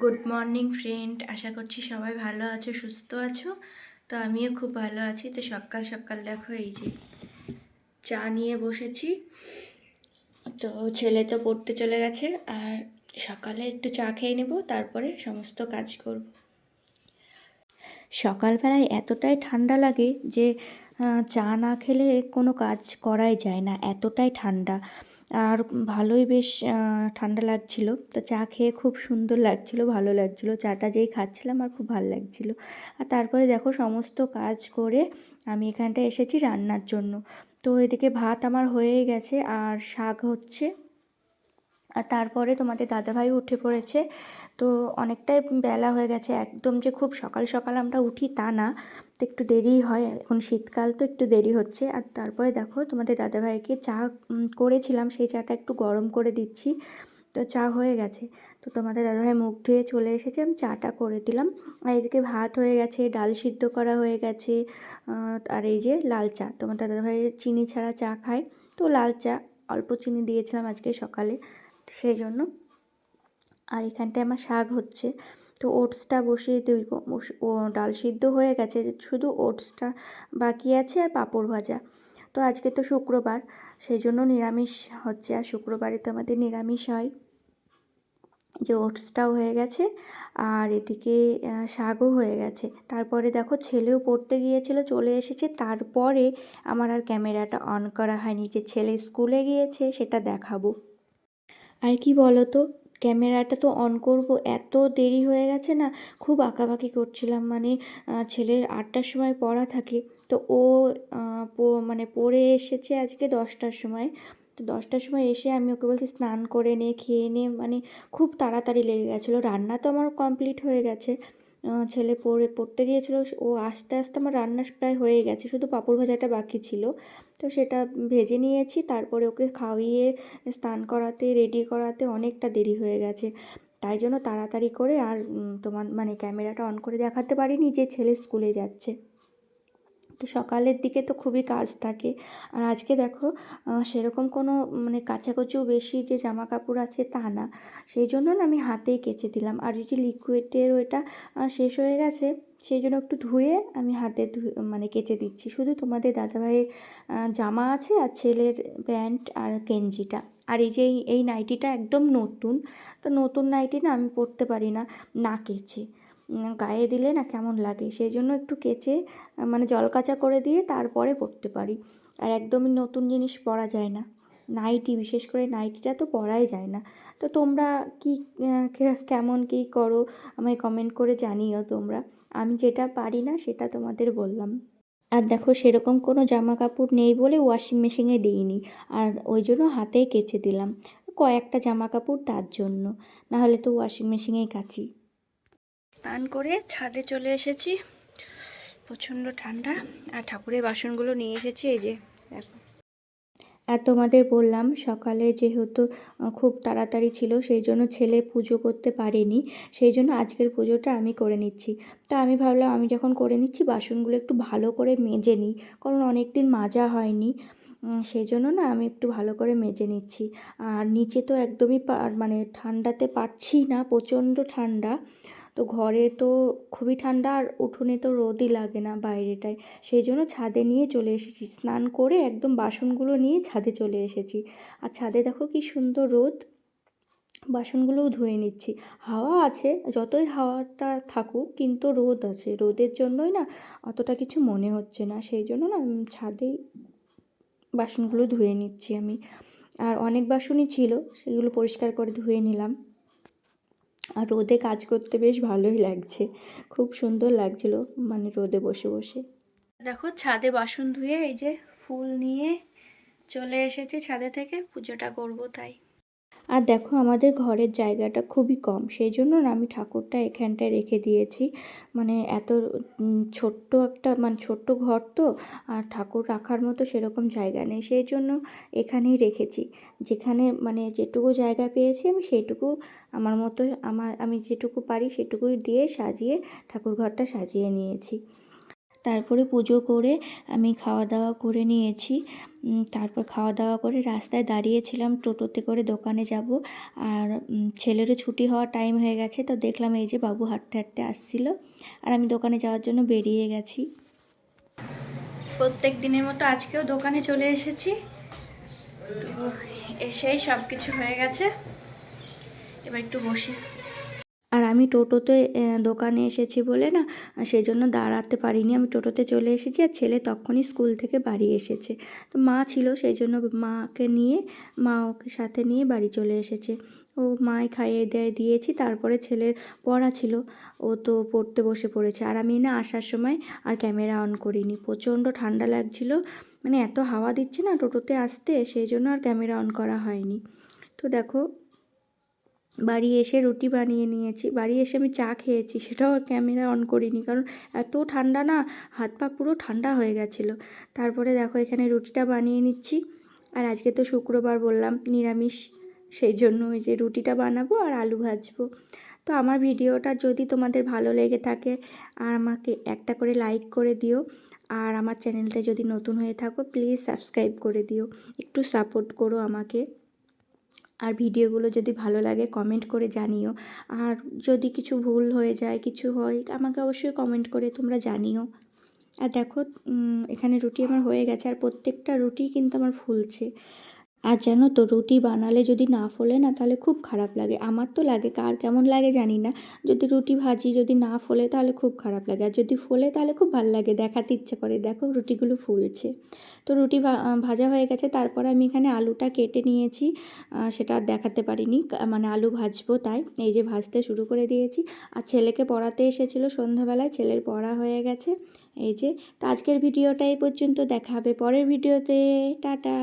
Good morning friend আশা করছি সবাই ভালো আছো, সুস্থ আছো। তো আমিও খুব ভালো আছি। তো সকাল সকাল দেখো, এই যে চা নিয়ে বসেছি। তো ছেলে তো পড়তে চলে গেছে। আর সকালে একটু চা খেয়ে নেব, তারপরে সমস্ত কাজ করব। সকালবেলায় এতটাই ঠান্ডা লাগে যে চা না খেলে কোনো কাজ করাই যায় না, এতটাই ঠান্ডা। আর ভালোই বেশ ঠান্ডা লাগছিল। তো চা খেয়ে খুব সুন্দর লাগছিল, ভালো লাগছিল। চাটা যেই খাচ্ছিলাম আর খুব ভালো লাগছিল। আর তারপরে দেখো সমস্ত কাজ করে আমি এখানটা এসেছি রান্নার জন্য। তো এদিকে ভাত আমার হয়ে গেছে, আর শাক হচ্ছে আর তারপরে তোমাদের দাদাভাই উঠে পড়েছে। তো অনেকটাই বেলা হয়ে গেছে। একদম যে খুব সকাল সকাল আমরা উঠি তা না। তো একটু দেরিই হয়। এখন শীতকাল তো একটু দেরি হচ্ছে। আর তারপরে দেখো, তোমাদের দাদাভাইকে চা করেছিলাম। সেই চাটা একটু গরম করে দিচ্ছি। তো চা হয়ে গেছে। তো তোমাদের দাদাভাই মুখ ধুয়ে চলে এসেছে। আমি চাটা করে দিলাম। আর এদিকে ভাত হয়ে গেছে, ডাল সিদ্ধ করা হয়ে গেছে আর এই যে লাল চা। তোমাদের দাদাভাই চিনি ছাড়া চা খায়। তো লাল চা, অল্প চিনি দিয়েছিলাম আজকে সকালে। সেই জন্য আর এখানটায় আমার শাক হচ্ছে। তো ওটসটা বসিয়ে দেব। ও ডাল সিদ্ধ হয়ে গেছে। শুধু ওটসটা বাকি আছে আর পাঁপড় ভাজা। তো আজকে তো শুক্রবার সেই জন্য নিরামিষ হচ্ছে। আর শুক্রবারে তো আমাদের নিরামিষ হয়। যে ওটসটাও হয়ে গেছে আর এদিকে শাকও হয়ে গেছে। তারপরে দেখো ছেলেও পড়তে গিয়েছিল, চলে এসেছে। তারপরে আমার আর ক্যামেরাটা অন করা হয়নি। যে ছেলে স্কুলে গিয়েছে, সেটা দেখাবো। আর কি বলো তো ক্যামেরাটা তো অন করব, এত দেরি হয়ে গেছে না, খুব আঁকাবাকি করছিলাম। মানে ছেলের আটটার সময় পড়া থাকে, তো ও মানে পড়ে এসেছে আজকে দশটার সময়। তো দশটার সময় এসে আমি ওকে বলছি, স্নান করে নে, খেয়ে নে। মানে খুব তাড়াতাড়ি লেগে গেছিল। রান্না তো আমার কমপ্লিট হয়ে গেছে। ছেলে পড়ে, পড়তে গিয়েছিল ও আস্তে আস্তে আমার রান্না প্রায় হয়ে গেছে। শুধু পাঁপড় ভাজাটা বাকি ছিল। তো সেটা ভেজে নিয়েছি, তারপরে ওকে খাওয়িয়ে, স্নান করাতে, রেডি করাতে অনেকটা দেরি হয়ে গেছে। তাই জন্য তাড়াতাড়ি করে আর তোমার মানে ক্যামেরাটা অন করে দেখাতে পারিনি যে ছেলে স্কুলে যাচ্ছে। তো সকালের দিকে তো খুবই কাজ থাকে। আর আজকে দেখো সেরকম কোনো মানে কাচাকুচু বেশি যে জামা কাপড় আছে তা না। সেই জন্য না আমি হাতেই কেচে দিলাম। আর এই যে লিকুইডের ওইটা শেষ হয়ে গেছে, সেই জন্য একটু ধুয়ে আমি হাতে মানে কেচে দিচ্ছি। শুধু তোমাদের দাদাভাইয়ের জামা আছে আর ছেলের প্যান্ট আর গেঞ্জিটা। আর এই যে এই- নাইটিটা একদম নতুন, তো নতুন নাইটি না আমি পরতে পারি না না কেচে। গায়ে দিলে না কেমন লাগে? সেই জন্য একটু কেচে মানে জল কাচা করে দিয়ে তারপরে পরতে পারি। আর একদমই নতুন জিনিস পরা যায় না। নাইটি, বিশেষ করে নাইটিটা তো পরাই যায় না। তো তোমরা কি কেমন কী করো? আমায় কমেন্ট করে জানিও তোমরা। আমি যেটা পারি না, সেটা তোমাদের বললাম। আর দেখো, সেরকম কোনো জামা কাপড় নেই বলে ওয়াশিং মেশিনে দিইনি। আর ওই জন্য হাতেই কেচে দিলাম। কয়েকটা জামা কাপড় তার জন্য। নাহলে তো ওয়াশিং মেশিনেই কাচি স্নান করে ছাদে চলে এসেছি। প্রচণ্ড ঠান্ডা। আর ঠাকুরের বাসনগুলো নিয়ে এসেছি, এই যে দেখো। আর তোমাদের বললাম, সকালে যেহেতু খুব তাড়াতাড়ি ছিল, সেই জন্য ছেলে পুজো করতে পারেনি। সেই জন্য আজকের পুজোটা আমি করে নিচ্ছি। তা আমি ভাবলাম, আমি যখন করে নিচ্ছি, বাসনগুলো একটু ভালো করে মেজে নিই। কারণ অনেক দিন মাজা হয়নি। সেই জন্য না, আমি একটু ভালো করে মেজে নিচ্ছি। আর নিচে তো একদমই মানে ঠান্ডাতে পারছি না, প্রচণ্ড ঠান্ডা। তো ঘরে তো খুবই ঠান্ডা আর উঠোনে তো রোদই লাগে না বাইরেটায়। সেই জন্য ছাদে নিয়ে চলে এসেছি। স্নান করে একদম বাসনগুলো নিয়ে ছাদে চলে এসেছি। আর ছাদে দেখো কি সুন্দর রোদ। বাসনগুলোও ধুয়ে নিচ্ছি। হাওয়া আছে, যতই হাওয়াটা থাকুক কিন্তু রোদ আছে। রোদের জন্যই না অতটা কিছু মনে হচ্ছে না। সেই জন্য না ছাদেই বাসনগুলো ধুয়ে নিচ্ছি আমি। আর অনেক বাসনই ছিল, সেগুলো পরিষ্কার করে ধুয়ে নিলাম। আর রোদে কাজ করতে বেশ ভালোই লাগছে। খুব সুন্দর লাগছিল মানে রোদে বসে বসে। দেখো ছাদে বাসন ধুয়ে এই যে ফুল নিয়ে চলে এসেছি ছাদে থেকে, পুজোটা করব তাই। আর দেখো আমাদের ঘরের জায়গাটা খুবই কম, সেই জন্য আমি ঠাকুরটা এখানটায় রেখে দিয়েছি। মানে এত ছোট্ট একটা মানে ছোট্ট ঘর তো, আর ঠাকুর রাখার মতো সেরকম জায়গা নেই, সেই জন্য এখানেই রেখেছি। যেখানে মানে যেটুকু জায়গা পেয়েছি আমি সেইটুকু আমার মতো, আমার, আমি যেটুকু পারি সেটুকুই দিয়ে সাজিয়ে ঠাকুর ঘরটা সাজিয়ে নিয়েছি। তারপরে পুজো করে আমি খাওয়া দাওয়া করে নিয়েছি। তারপর খাওয়া দাওয়া করে রাস্তায় দাঁড়িয়েছিলাম, টোটোতে করে দোকানে যাব। আর ছেলেরও ছুটি হওয়ার টাইম হয়ে গেছে, তো দেখলাম এই যে বাবু হাঁটতে হাঁটতে আসছিল। আর আমি দোকানে যাওয়ার জন্য বেরিয়ে গেছি। প্রত্যেক দিনের মতো আজকেও দোকানে চলে এসেছি। তো এসেই সব কিছু হয়ে গেছে। এবার একটু বসি। আমি টোটোতে দোকানে এসেছি বলে না সেই জন্য দাঁড়াতে পারিনি। আমি টোটোতে চলে এসেছি আর ছেলে তখনই স্কুল থেকে বাড়ি এসেছে। তো মা ছিল সেই জন্য মাকে নিয়ে, মা ওকে সাথে নিয়ে বাড়ি চলে এসেছে। ও মায় খাইয়ে দেয়, দিয়েছি, তারপরে ছেলের পড়া ছিল। ও তো পড়তে বসে পড়েছে। আর আমি না আসার সময় আর ক্যামেরা অন করিনি। প্রচণ্ড ঠান্ডা লাগছিল মানে এত হাওয়া দিচ্ছে না টোটোতে আসতে সেই জন্য আর ক্যামেরা অন করা হয়নি। তো দেখো বাড়ি এসে রুটি বানিয়ে নিয়েছি। বাড়ি এসে আমি চা খেয়েছি, সেটাও ক্যামেরা অন করিনি। কারণ এত ঠান্ডা না, হাত পা পুরো ঠান্ডা হয়ে গেছিল। তারপরে দেখো এখানে রুটিটা বানিয়ে নিচ্ছি। আর আজকে তো শুক্রবার বললাম, নিরামিষ। সেই জন্য ওই যে রুটিটা বানাবো আর আলু ভাজবো। তো আমার ভিডিওটা যদি তোমাদের ভালো লেগে থাকে আর আমাকে একটা করে লাইক করে দিও। আর আমার চ্যানেলটা যদি নতুন হয়ে থাকো, প্লিজ সাবস্ক্রাইব করে দিও। একটু সাপোর্ট করো আমাকে। আর ভিডিওগুলো যদি ভালো লাগে কমেন্ট করে জানিও। আর যদি কিছু ভুল হয়ে যায়, কিছু হয়, আমাকে অবশ্যই কমেন্ট করে তোমরা জানিও। আর দেখো এখানে রুটি আমার হয়ে গেছে, আর প্রত্যেকটা রুটি কিন্তু আমার ফুলছে। আর জানো তো, রুটি বানালে যদি না ফোলে না, তাহলে খুব খারাপ লাগে। আমার তো লাগে, কার কেমন লাগে জানি না। যদি রুটি ভাজি যদি না ফোলে, তাহলে খুব খারাপ লাগে। আর যদি ফোলে, তাহলে খুব ভালো লাগে, দেখাতে ইচ্ছে করে। দেখো রুটিগুলো ফুলছে। তো রুটি ভাজা হয়ে গেছে, তারপরে আমি এখানে আলুটা কেটে নিয়েছি। সেটা দেখাতে পারিনি মানে আলু ভাজবো তাই। এই যে ভাজতে শুরু করে দিয়েছি। আর ছেলেকে পড়াতে এসেছিল সন্ধ্যাবেলায়, ছেলের পড়া হয়ে গেছে। এই যে, তো আজকের ভিডিওটা এই পর্যন্ত। দেখা হবে পরের ভিডিওতে। টাটা।